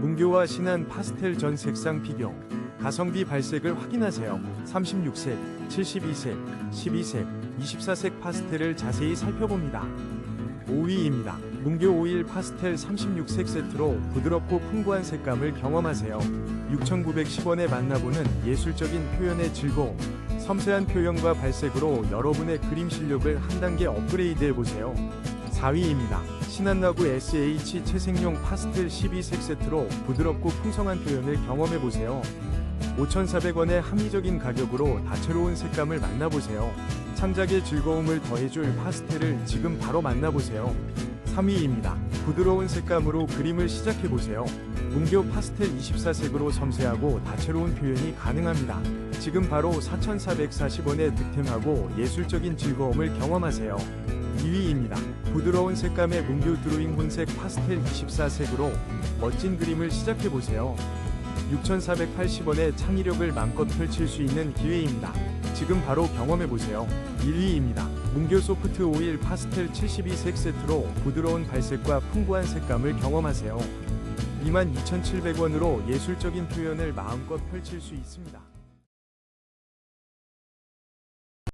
문교와 신한 파스텔 전 색상 비교. 가성비 발색을 확인하세요. 36색, 72색, 12색, 24색 파스텔을 자세히 살펴봅니다. 5위입니다. 문교 오일 파스텔 36색 세트로 부드럽고 풍부한 색감을 경험하세요. 6,910원에 만나보는 예술적인 표현의 즐거움. 섬세한 표현과 발색으로 여러분의 그림 실력을 한 단계 업그레이드 해보세요. 4위입니다. 신한나구 SH 채색용 파스텔 12색 세트로 부드럽고 풍성한 표현을 경험해보세요. 5,400원의 합리적인 가격으로 다채로운 색감을 만나보세요. 창작의 즐거움을 더해줄 파스텔을 지금 바로 만나보세요. 3위입니다. 부드러운 색감으로 그림을 시작해보세요. 문교 파스텔 24색으로 섬세하고 다채로운 표현이 가능합니다. 지금 바로 4,440원에 득템하고 예술적인 즐거움을 경험하세요. 2위입니다. 부드러운 색감의 문교 드로잉 혼색 파스텔 24색으로 멋진 그림을 시작해보세요. 6,480원의 창의력을 마음껏 펼칠 수 있는 기회입니다. 지금 바로 경험해보세요. 1위입니다. 문교 소프트 오일 파스텔 72색 세트로 부드러운 발색과 풍부한 색감을 경험하세요. 22,700원으로 예술적인 표현을 마음껏 펼칠 수 있습니다.